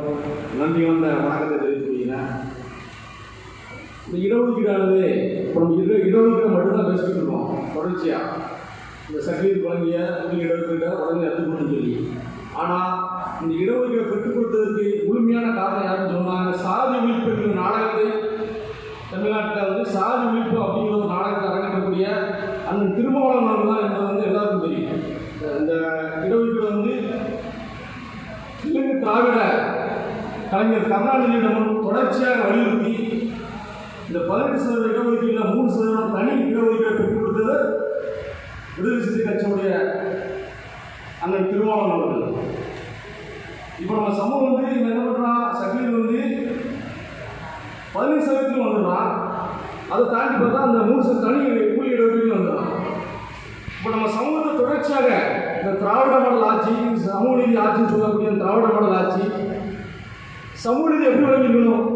நன்றி வந்த வணக்கத்தை தெரிவிச்சுக்கிறேன் இந்த இடஒதுக்கீடானது இப்போ நம்ம இட இடஒதுக்கீடு மட்டும்தான் பேசிக்கிட்டு இருக்கோம். தொடர்ச்சியாக இந்த சர்டிஃபிகேட் வழங்கிய உரிய இடஒதுக்கீட்டை உடனே ரத்து பண்ணணும்னு சொல்லி. ஆனால் இந்த இடஒதுக்கீடை பெற்றுக் கொடுத்ததற்கு முழுமையான காரணம் யாருன்னு சொன்னாங்க? சாதி ஒழிப்பு என்கிற நாடகத்தை தமிழ்நாட்டில் வந்து சாதி ஒழிப்பு அப்படிங்கிற ஒரு நாடகத்தை அரங்கக்கூடிய அந்த திருமாவளவன் அவர்கள் தான் என்பது வந்து எல்லாருக்கும் தெரியும். இந்த- இந்த இடஒதுக்கீடு வந்து இலங்கை திராவிட கலைஞர் கருணாநிதியிடம் தொடர்ச்சியாக வலியுறுத்தி இந்த பதினெட்டு சதவீத இடஒதுக்கீட்டில் மூணு சதவீதம் தனி இடஒதுக்கீடு பெற்றுக் கொடுத்தது விடுதலை சிறுத்தை கட்சியுடைய அண்ணன் திருமாவளவன் அவர்கள். இப்போ நம்ம சமூகம் வந்து இவன் என்ன பண்ணுறா சக்தியில் வந்து பதினஞ்சு சதவீதத்துக்கு வந்துடுறான். அதை தாண்டி பார்த்தா அந்த மூணு சதவீத தனி கூலி இடஒதுக்கீடு வந்துடுறான். இப்போ நம்ம சமூகத்தை தொடர்ச்சியாக இந்த திராவிட மாடல் ஆட்சி சமூக நீதி ஆட்சின்னு சொல்லக்கூடிய திராவிட மாடல் ஆட்சி சமூக நீதி எப்படி வழங்கிக்கணும்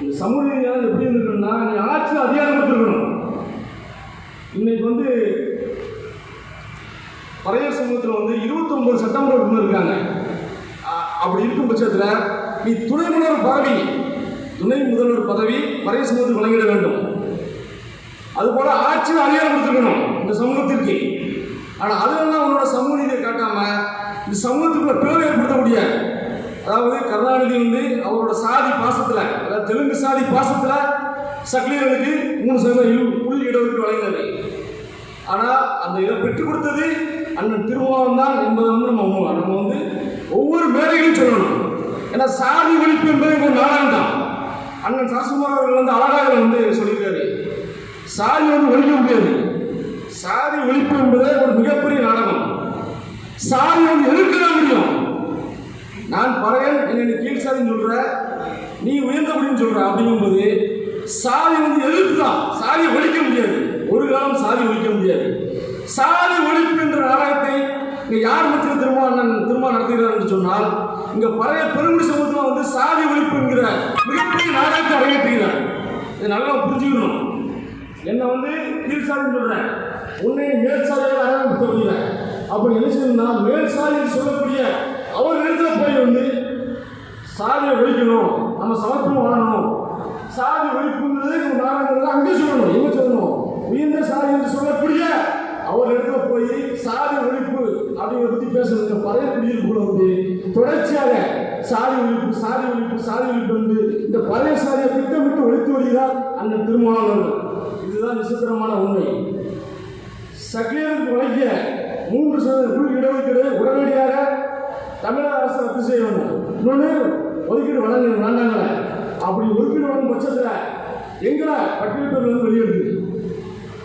இந்த சமூக நீதியானது எப்படி இருந்திருக்கணும்னா நீ ஆட்சியில் அதிகாரம் கொடுத்துருக்கணும் இன்னைக்கு வந்து பழைய சமூகத்தில் வந்து இருபத்தொம்பது சட்டமன்ற உறுப்பினர் இருக்காங்க. அப்படி இருக்கும் பட்சத்தில் நீ துணை முதல்வர் பதவி துணை முதல்வர் பதவி பழைய சமூகத்துக்கு வழங்கிட வேண்டும். அதுபோல் ஆட்சியில் அதிகாரம் கொடுத்துருக்கணும் இந்த சமூகத்திற்கு. ஆனால் அதெல்லாம் உன்னோட சமூக நீதியை காட்டாமல் இந்த சமூகத்துக்குள்ள பிளவு ஏற்படுத்தக்கூடிய அதாவது கருணாநிதி வந்து அவரோட சாதி பாசத்தில் அதாவது தெலுங்கு சாதி பாசத்தில் சக்லீரனுக்கு மூணு சதவீதம் புள்ளி இடஒதுக்கீடு வழங்கினது ஆனால் அந்த இதை பெற்றுக் கொடுத்தது அண்ணன் திருமாவளவன் தான் என்பதை வந்து நம்ம நம்ம வந்து ஒவ்வொரு மேடையிலும் சொல்லணும். ஏன்னா சாதி ஒழிப்பு என்பது ஒரு நாடகம் தான். அண்ணன் சரசுமார் அவர்கள் வந்து அழகாக வந்து சொல்லியிருக்காரு. சாதி வந்து ஒழிக்க முடியாது. சாதி ஒழிப்பு என்பது ஒரு மிகப்பெரிய நாடகம். சாதி வந்து எதிர்க்க நான் பறையன் என்னை கீழ் சாதின்னு சொல்ற. நீ உயர்ந்தபடின்னு சொல்ற அப்படிங்கும்போது சாதி வந்து எதிர்ப்பு தான் சாதியை ஒழிக்க முடியாது. ஒரு காலம் சாதி ஒழிக்க முடியாது. சாதி ஒழிப்பு என்ற நாடகத்தை இங்க யார் மத்தியில் திரும்ப திரும்ப நடத்துகிறார் என்று சொன்னால் இங்க பழைய பெருங்குடி சமூகத்தில் வந்து சாதி ஒழிப்பு என்கிற மிகப்பெரிய நாடகத்தை அரங்கேற்றுகிறார். இதை நல்லா புரிஞ்சுக்கணும். என்னை வந்து கீழ் சாதின்னு சொல்றேன். உன்னை மேல் சாதியாக அரங்கப்படுத்த முடியல அப்படி என்ன செய்யணும்னா மேல் சொல்லக்கூடிய அவர் இடத்துல போய் வந்து சாதியை ஒழிக்கணும் நம்ம சமத்துவம் வாழணும் சாதி ஒழிப்புங்கிறது நம்ம நாடகங்கள் அங்கே சொல்லணும். எங்க சொல்லணும்? உயர்ந்த சாதி என்று சொல்லக்கூடிய அவர் இடத்துல போய் சாதி ஒழிப்பு அப்படிங்கிறத பத்தி பேசுறது பழைய குடியிருப்புல வந்து தொடர்ச்சியாக சாதி ஒழிப்பு சாதி ஒழிப்பு சாதி ஒழிப்பு வந்து இந்த பழைய சாதியை திட்டமிட்டு ஒழித்து வருகிறார் அந்த திருமாவளவன். இதுதான் விசித்திரமான உண்மை. சக்லியருக்கு வழங்கிய மூன்று சதவீத குழு இடஒதுக்கீடு உடனடியாக தமிழக அரசு ரத்து செய்யணும். இன்னொன்று ஒதுக்கீடு வழங்க வேண்டாங்களே? அப்படி ஒதுக்கீடு வழங்கும் பட்சத்தில் எங்களை பட்டியல் பேர் வந்து வெளியெடுக்குது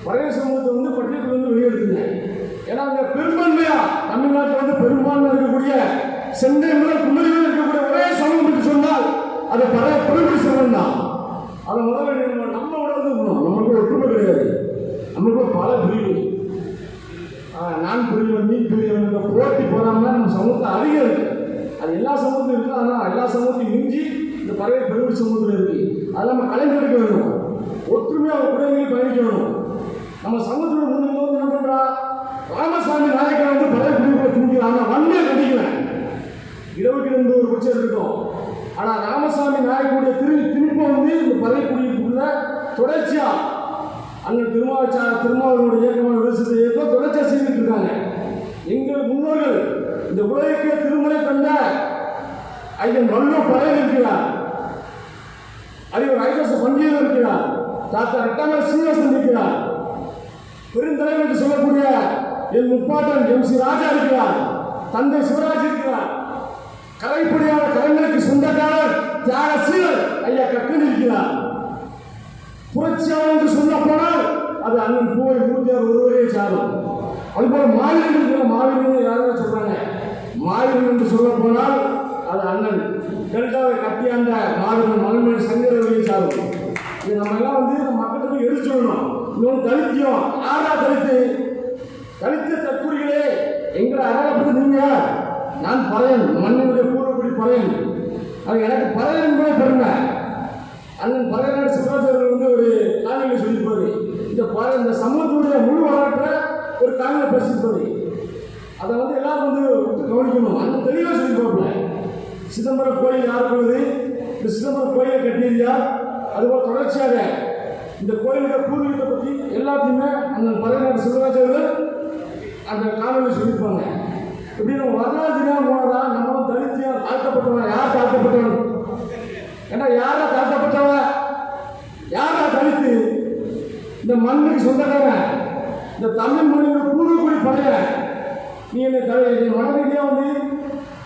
பழைய சமூகத்தை வந்து பட்டியல் பேர் வந்து ஏன்னா அங்கே பெரும்பான்மையா தமிழ்நாட்டில் வந்து பெரும்பான்மை இருக்கக்கூடிய சென்னை முதல் குமரி இருக்கக்கூடிய ஒரே சமூகம் என்று சொன்னால் அது பழைய பெருமை சமூகம் தான் அதை முதல்ல நம்ம நம்ம உணர்ந்து நம்மளுக்கு ஒற்றுமை கிடையாது. நமக்கு பல பிரிவு நான் பெரியவன் நீ பெரியவன் என்ற போட்டி போடாமல் நம்ம சமூகத்தை அதிகம் அது எல்லா சமூகத்தையும் இருக்குது. ஆனால் எல்லா சமூகத்தையும் மிஞ்சி இந்த பழைய பெருமை சமூகத்தில் இருக்கு. அதை நம்ம கலைஞருக்கு வேணும். ஒற்றுமையாக ஒரு குடைமையை பயணிக்க வேணும். நம்ம சமூகத்தோட முன்னுக்கு வந்து என்ன பண்ணுறா ராமசாமி நாயக்கரை வந்து பறவை குடிகளை திணிக்கிறான் ஆனால் வன்மையை கண்டிக்கிறேன் இருபத்தி ரெண்டு ஒரு பட்சம் இருக்கும். ஆனால் ராமசாமி நாயக்குடைய திரு திருப்பம் வந்து இந்த பழைய குடியிருப்புக்குள்ள தொடர்ச்சியாக அண்ணன் திருமாவச்சா திருமாவளவனுடைய இயக்கமான விவசாய இயக்கம் தொடர்ச்சியாக செய்துட்டு இருக்காங்க. எங்கள் முன்னோர்கள் இந்த உலகத்தில் திருமலை தந்த ஐயன் வல்லோ பழையன் இருக்கிறார். அறிவர் ஐஎஸ் பண்டியர் இருக்கிறார். தாத்தா ரெட்டாமர் சீனிவாசன் இருக்கிறார். பெருந்தலைவர் என்று சொல்லக்கூடிய என் முப்பாட்டன் எம் சி ராஜா இருக்கிறார். தந்தை சிவராஜ் இருக்கிறார். கலைப்படியான கலைஞருக்கு சொந்தக்காரர் தியாக சீரர் ஐயா கக்கன் இருக்கிறார். புரட்சியாளர் என்று சொல்லப்போனால் அது அண்ணன் பூவை மூர்த்தியார் ஒருவரே சாரும். அதுபோல மாவீரன் இருக்கிற மாவீரன் யாரும் சொல்றாங்க. மாவீரன் என்று சொல்ல போனால் அது அண்ணன். டெல்டாவை கட்டியாண்ட மாவீரன் மகன்மணி சங்கரவழியை சாரும். இது நம்ம எல்லாம் வந்து நம்ம மக்களுக்கு போய் எடுத்து சொல்லணும். இன்னொன்று தலித்தியம் ஆறா தலித்து. தலித்த தற்கூறிகளே எங்களை அடையாளப்பட்டு நீங்க. நான் பறையன் மண்ணினுடைய கூறப்படி பறையன். அது எனக்கு பறையன் கூட பெருமை. அண்ணன் பழையநாடு சிவராஜர்கள் வந்து ஒரு காணொலியில் சொல்லியிருப்பாரு. இந்த பல இந்த சமூகத்துடைய முழு வரலாற்றை ஒரு காணொலி பேசியிருப்பாரு அதை வந்து எல்லாரும் வந்து கவனிக்கணும். அண்ணன் தெளிவாக சொல்லியிருப்பாப்புல. சிதம்பரம் கோயில் யார் உள்ளது இந்த சிதம்பரம் கோயிலை கட்டியது யார் அதுபோல் தொடர்ச்சியாக இந்த கோயிலுடைய பூர்வீகத்தை பற்றி எல்லாத்தையுமே அண்ணன் பழையநாடு சிவராஜர்கள் அந்த காணொலி சொல்லியிருப்பாங்க. இப்படி நம்ம வரலாறு தினம் போனதா நம்ம தலித்தியா தாழ்த்தப்பட்டவன் யார் தாழ்த்தப்பட்டவன்? ஏன்னா யாரா தாழ்த்தப்பட்டவ யாரா தலித்து? இந்த மண்ணுக்கு சொந்தக்காரன். இந்த தமிழ் மொழியோட பூர்வக்குடி படைய நீ என்னை த என்னை மன ரீதியாக வந்து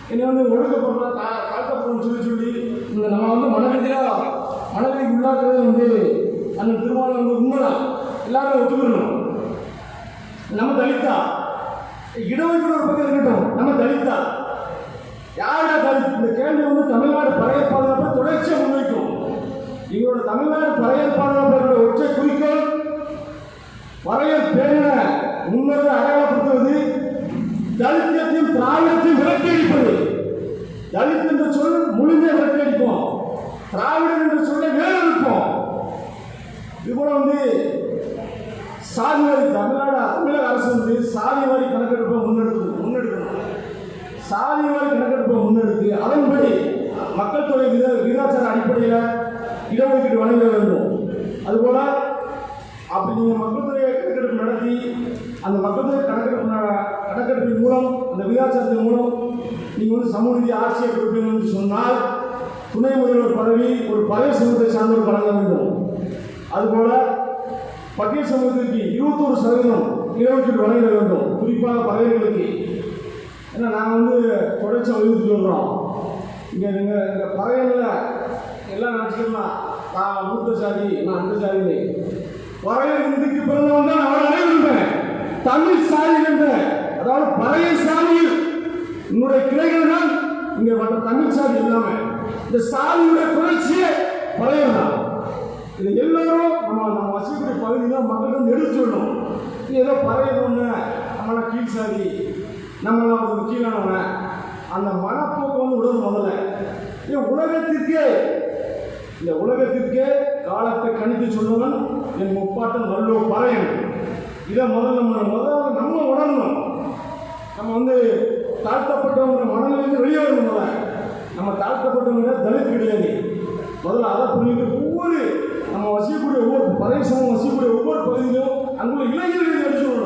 என்னை வந்து ஒழுக்கப்படுற தா தாழ்த்தப்படணும்னு சொல்லி சொல்லி இந்த நம்ம வந்து மன ரீதியாக மன ரீதிக்கு உள்ளாக்குறது வந்து அந்த திருமணம் வந்து உண்மைதான். எல்லாரும் ஒத்துக்கணும். நம்ம தலித்தா. இடஒதுக்கீடு ஒரு பக்கம் இருக்கட்டும். நம்ம தலித்தா. யாரோட தலித் இந்த கேள்வி வந்து தமிழ்நாடு பழைய பாதுகாப்பை தொடர்ச்சியாக முன்வைக்கும். எங்களோட தமிழ்நாடு பழைய பாதுகாப்பு ஒற்றை குறிக்கோள் பழைய பேரின முன்னோரை அடையாளப்படுத்துவது தலித்தியத்தையும் திராவிடத்தையும் விரட்டி அடிப்பது தலித் என்ற சொல் முழுமையை விரட்டி அடிப்போம் திராவிடம் என்ற சொல்லை வேறு இருப்போம். இது வந்து சாதி வாரி தமிழ்நாடு தமிழக அரசு வந்து சாதி வாரி கணக்கெடுப்பை முன்னெடுத்து சாதி கணக்கெடுப்பு கணக்கெடுப்பை முன்னெடுத்து அதன்படி மக்கள் தொகை வித விகிதாச்சார அடிப்படையில் இடஒதுக்கீடு வழங்க வேண்டும். அதுபோல அப்படி நீங்கள் மக்கள் தொகை கணக்கெடுப்பு நடத்தி அந்த மக்கள் தொகை கணக்கெடுப்பு கணக்கெடுப்பின் மூலம் அந்த விகிதாச்சாரத்தின் மூலம் நீங்கள் வந்து சமூக நிதி ஆட்சியை கொடுப்பீங்க என்று சொன்னால் துணை முதல்வர் பதவி ஒரு பழைய சமூகத்தை சார்ந்தவர் வழங்க வேண்டும். அதுபோல பட்டியல் சமூகத்திற்கு இருபத்தோரு சதவீதம் இடஒதுக்கீடு வழங்க வேண்டும். குறிப்பாக பதவிகளுக்கு ஏன்னா நாங்கள் வந்து தொடர்ச்சியாக வலியுறுத்தி சொல்கிறோம் இங்கே நீங்கள் இந்த பறவைகளில் எல்லாம் நினச்சிக்கலாம் நான் மூத்த சாதி நான் அந்த சாதி பறவை இன்றைக்கு பிறந்தவன் தான் நான் அனைவருமே தமிழ் சாதி என்ற அதாவது பழைய சாதியில் உன்னுடைய கிளைகள் தான் இங்கே மற்ற தமிழ் சாதி இல்லாமல் இந்த சாதியுடைய குறைச்சியே பழைய தான். இது எல்லாரும் நம்ம நம்ம வசிக்கக்கூடிய பகுதியில் மக்களுக்கு வந்து எடுத்து சொல்லணும் ஏதோ ஏதோ ஒன்று நம்மள கீழ் சாதி. நம்ம ஒரு கீழானவன் அந்த மனப்போக்கு வந்து விடணும் முதல்ல. இது உலகத்திற்கே இந்த உலகத்திற்கே காலத்தை கணித்து சொன்னவன் என் முப்பாட்டன் வல்லோ பறையன். இதை முதல்ல நம்ம முதல்ல நம்ம உணரணும். நம்ம வந்து தாழ்த்தப்பட்டவங்க மனநிலையிலிருந்து வெளியே வரணும் முதல்ல. நம்ம தாழ்த்தப்பட்டவங்க தலித் கிடையாது. முதல்ல அதை புரிஞ்சுட்டு ஒவ்வொரு நம்ம வசிக்கக்கூடிய ஒவ்வொரு பறை சமம் வசிக்கக்கூடிய ஒவ்வொரு பகுதியிலும் அங்குள்ள இளைஞர்கள் எடுத்து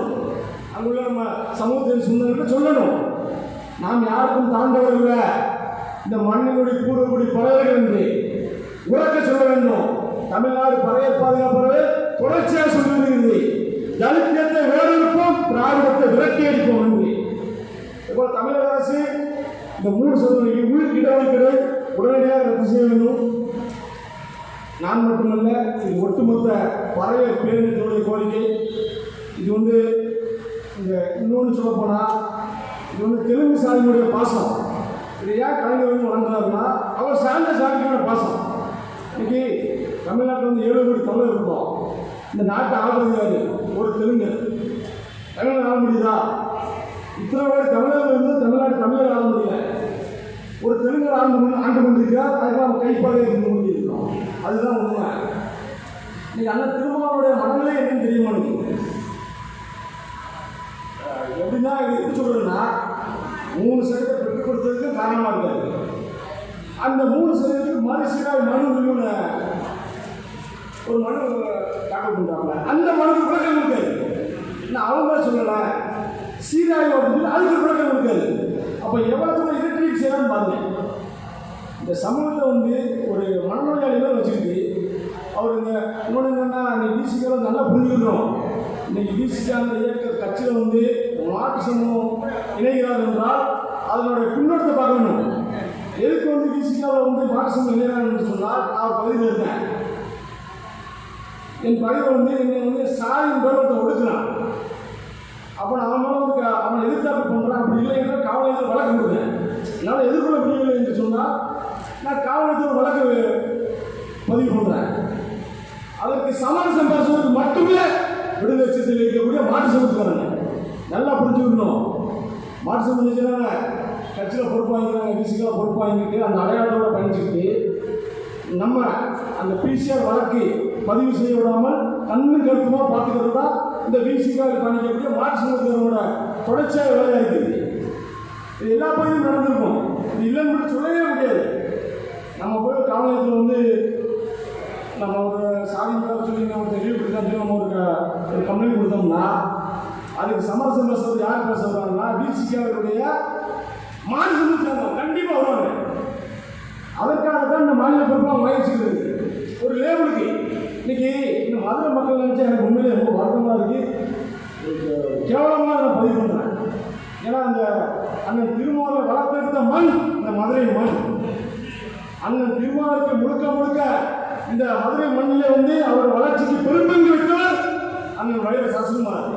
சமூகத்தின் சொந்தங்களை சொல்லணும். நாம் யாருக்கும் தாண்டவர் இல்லை இந்த மண்ணினுடைய கூடக்கூடிய பறவைகள் என்று உறக்க சொல்ல வேண்டும். தமிழ்நாடு பறைய பாதுகாப்பறவை தொடர்ச்சியாக சொல்லி வருகிறது தலித்தியத்தை வேறெடுப்போம் திராவிடத்தை விரட்டி அடிப்போம் என்று. இப்போ தமிழக அரசு இந்த மூணு சதவீதம் உயிர் இடஒதுக்கீடு உடனடியாக ரத்து செய்ய வேண்டும். நான் மட்டுமல்ல இது ஒட்டுமொத்த பறைய பேரினத்தினுடைய கோரிக்கை. இது வந்து இந்த இன்னொன்று சொல்ல போனால் இது வந்து தெலுங்கு சாதியினுடைய பாசம். இது ஏன் கலைஞர் வந்து வழங்குறாருன்னா அவர் சார்ந்த சாதிக்கான பாசம். இன்னைக்கு தமிழ்நாட்டில் வந்து ஏழு கோடி தமிழர் இருக்கோம். இந்த நாட்டை ஆளுறது ஒரு தெலுங்கு தமிழர் ஆள முடியுதா? இத்தனை பேர் தமிழர் வந்து தமிழ்நாடு தமிழர் ஆள முடியல. ஒரு தெலுங்கு ஆண்டு ஆண்டு கொண்டிருக்கிறார் அதுதான் நம்ம இருந்து கொண்டிருக்கிறோம் அதுதான் உண்மை. இன்னைக்கு அந்த திருமாவளுடைய மனநிலை என்னன்னு தெரியுமா எப்படின்னா இது எப்படி சொல்றதுன்னா மூணு சதவீதம் பெற்றுக் கொடுத்ததுக்கு காரணமாக இருக்காது அந்த மூணு சதவீதத்துக்கு மனுஷனாக மனு உரிமை ஒரு மனு தாக்கல் பண்ணுறாங்க அந்த மனுக்கு விளக்கம் இருக்காது நான் அவங்க சொல்லலை. சீராய்வு அப்படின்னு அதுக்கு விளக்கம் இருக்காது அப்போ எவ்வளோ தூரம் இரட்டீடு செய்யலாம்னு பாருங்க. இந்த சமூகத்தை வந்து ஒரு மனநோயாளிகள் வச்சுக்கிட்டு அவர் இந்த இன்னொன்று என்னன்னா அன்றைக்கி பிசிக்கால நல்லா புரிஞ்சுக்கணும். இன்னைக்கு பிசிக்கான இயக்க கட்சியில் வந்து மாட்டு சமூகம் இணைகிறார் என்றால் அதனுடைய பின்னோட்டத்தை பார்க்கணும். எதுக்கு வந்து பிசிக்காவில் வந்து மாட்டு சமூகம் இணைகிறார் என்று சொன்னால் நான் பதிவு பகுதியில் என் பகுதியில் வந்து என்னை வந்து சாதியின் பேர் ஒருத்தன் ஒடுக்குறான் அப்போ நான் அவன் மேலே வந்து க- அவனை எதிர்த்தாப்பு பண்ணுறான் அப்படி இல்லை என்றால் காவலத்தில் வழக்கு கொடுத்தேன். என்னால் எதிர்கொள்ள முடியவில்லை என்று சொன்னால் நான் காவலத்தில் வழக்கு பதிவு பண்ணுறேன் அதற்கு சமரசம் பேசுவதற்கு மட்டுமே விடுதலை லட்சத்தில் இருக்கக்கூடிய மாட்டு சமூகத்துக்காரங்க நல்லா புரிஞ்சுக்கணும் மாற்று சமூகத்துக்காரங்க கட்சியில் பொறுப்பு வாங்கிக்கிறாங்க பிசிக்கலாக பொறுப்பு வாங்கிட்டு அந்த அடையாளத்தோட பயணிச்சுக்கிட்டு நம்ம அந்த பிசிஆர் வழக்கு பதிவு செய்ய விடாமல் கண்ணு கருத்துமாக பார்த்துக்கிறது தான் இந்த பிசிக்காக பண்ணிக்கக்கூடிய மாற்று சமூகத்தினரோட தொடர்ச்சியாக வேலையாக இருக்குது இது எல்லா பகுதியும் நடந்திருக்கும். இது இல்லைன்னு சொல்லவே முடியாது. நம்ம போய் காவலத்தில் வந்து நம்ம ஒரு சாதி சொல்லி நம்ம தெளிவு கொடுத்தா நம்ம ஒரு கம்ப்ளைண்ட் கொடுத்தோம்னா அதுக்கு சமரசம் பேசுறது யார் பேச வர்றாங்கன்னா வீழ்ச்சிக்காரருடைய மாநில சேர்ந்தோம் கண்டிப்பாக வருவாங்க. அதற்காக தான் இந்த மாநில பொறுப்பாக முயற்சிக்கிறது ஒரு லேபிளுக்கு இன்னைக்கு இந்த மதுரை மக்கள் நினைச்சா எனக்கு உண்மையிலே ரொம்ப வருத்தமாக இருக்கு. கேவலமாக நான் பதிவு பண்ணுறேன் ஏன்னா அந்த அண்ணன் திருமாவளை வளர்த்தெடுத்த மண் இந்த மதுரை மண். அண்ணன் திருமாவளுக்கு முழுக்க முழுக்க இந்த மதுரை மண்ணிலே வந்து அவர் வளர்ச்சிக்கு பெரும்பங்கு விட்டவர் அண்ணன் வயது சசுகுமார்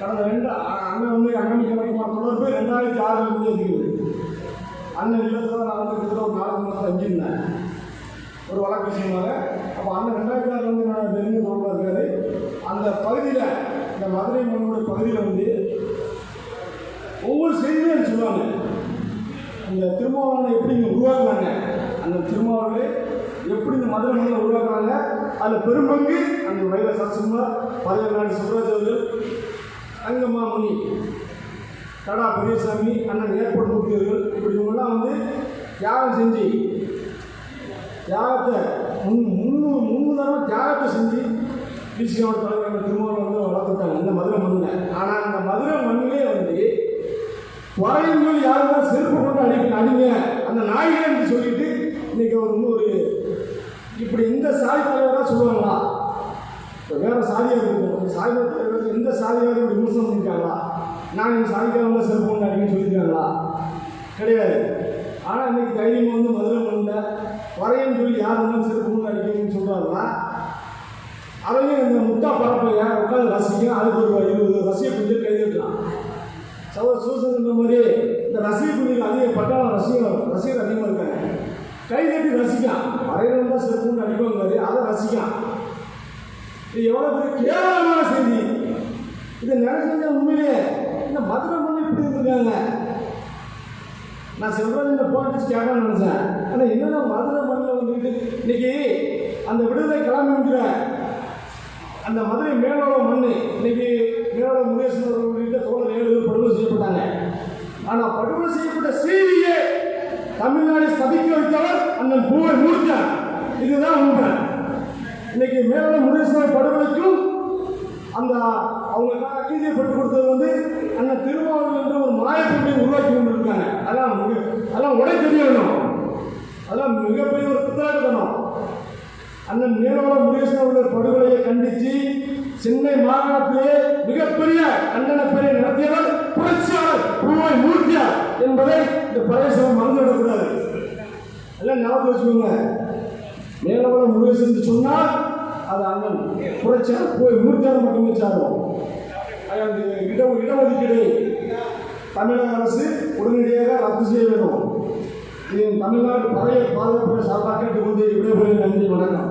கடந்த ரெண்டு அண்ணன் வந்து அண்ணனுக்கு எனக்கு தொடர்பு ரெண்டாயிரத்தி ஆறுல இருந்து இருக்குது அண்ணன் இல்லத்தில் நான் வந்து கிட்டத்தட்ட ஒரு நாலு மாதம் தங்கியிருந்தேன். ஒரு வழக்கு விஷயமாக. அப்போ அண்ணன் ரெண்டாயிரத்தி ஆறுல வந்து நான் தெரிஞ்சு தொடர்பாக இருக்காரு அந்த பகுதியில் இந்த மதுரை மண்ணோட பகுதியில் வந்து ஒவ்வொரு செய்தியும் சொல்லுவாங்க. அந்த திருமாவளவனை எப்படி இங்கே உருவாக்குனாங்க? அந்த திருமாவளவு எப்படி இந்த மதுரை மண்ணில் உருவாக்குறாங்க அதில் பெரும்பங்கு அந்த வயல சரசுமார் பதவிநாடு சுப்ராஜ் அவர்கள் தடா கடா பெரியசாமி அண்ணன் ஏற்பட்டு முக்கியர்கள் இப்படி இவங்கெல்லாம் வந்து தியாகம் செஞ்சு தியாகத்தை முன் முன்னு முன்னுதாரணம் தியாகத்தை செஞ்சு பிசியோட தலைவர் திருமாவளவன் வந்து வளர்த்துட்டாங்க. இந்த மதுரை மண்ணில். ஆனால் அந்த மதுரை மண்ணிலே வந்து வரையும் யாருமே செருப்பு கொண்டு அடி அடிங்க அந்த நாய்கள் என்று சொல்லிட்டு இன்னைக்கு அவர் வந்து ஒரு இப்படி எந்த சாதி தலைவராக சொல்லுவாங்களா இப்போ வேற சாதியாக இருக்கும் சாதி எந்த சாதியாரும் விமர்சனம் பண்ணியிருக்காங்களா நான் எங்கள் சாதிக்காரங்க செருப்பு அப்படின்னு சொல்லியிருக்காங்களா கிடையாது ஆனால் இன்னைக்கு தைரியம் வந்து மதுரை மண்ணில் வரையும் சொல்லி யார் இருந்தாலும் செருப்பு அடிக்கணும்னு சொல்கிறாங்களா அதையும் இந்த முட்டா பரப்பைய உட்காந்து ரசிக்கும் அதுக்கு ஒரு இருபது ரசிக கொஞ்சம் கைதட்டலாம் சவர் சூசன் மாதிரி இந்த ரசிக குழுவில் அதிக பட்டாளம் ரசிகர் ரசிகர் அதிகமாக இருக்காங்க. கை கட்டி ரசிக்கான். வரையில தான் செருப்புன்னு அடிக்கணும் அதை ரசிக்கான். இது எவ்வளோ பெரிய கேவலமான செய்தி? இதை நினைச்சது உண்மையிலே இந்த மதுரை பண்ணி இப்படி இருந்திருக்காங்க. நான் செல்வராஜ் இந்த போன் அடிச்சு கேட்கணும்னு நினைச்சேன். ஆனால் என்னென்ன மதுரை மண்ணில் வந்துக்கிட்டு இன்னைக்கு அந்த விடுதலை கிளம்பி அந்த மதுரை மேலோட மண் இன்னைக்கு மேலோட முருகேசன் அவர்கள்ட்ட தோழர் ஏழு பேர் படுகொலை செய்யப்பட்டாங்க. ஆனால் படுகொலை செய்யப்பட்ட செய்தியே தமிழ்நாடு சதிக்க வைத்தவர் அண்ணன் பூவை மூர்த்தியார் இதுதான் உண்மை. இன்னைக்கு மேலோட முருகேசன் படுகொலைக்கும் அந்த அவங்களுக்காக கீழே பெற்றுக் கொடுத்தது வந்து அண்ணன் திருமாவளவன் என்ற ஒரு மாயப்பொருளை உருவாக்கி கொண்டிருக்காங்க. அதான் அதெல்லாம் அதெல்லாம் உடை தெரிய வேணும் அதெல்லாம் மிகப்பெரிய ஒரு பித்தலாட்டத்தனம் அண்ணன் மேலோட முருகேசன் அவர்கள் படுகொலையை கண்டித்து சென்னை மாகாணத்திலே மிகப்பெரிய கண்டன பெரிய நடத்தியவர் புரட்சியாளர் பூவை மூர்த்தியார் என்பதை இந்த பிரதேசம் மறந்துவிடக்கூடாது எல்லாம் ஞாபகம் வச்சுக்கோங்க. மேலோட முருகேசன் என்று சொன்னால் அது அண்ணன். குறைச்சா போய் மூர்த்தியார் மட்டுமே சாரும் இடம் இட இடஒதுக்கீடு தமிழக அரசு உடனடியாக ரத்து செய்ய வேண்டும். இது தமிழ்நாடு பழைய பாதுகாப்பு சார்பாக கேட்டுக்கொண்டு விடைபெறும் நன்றி வணக்கம்.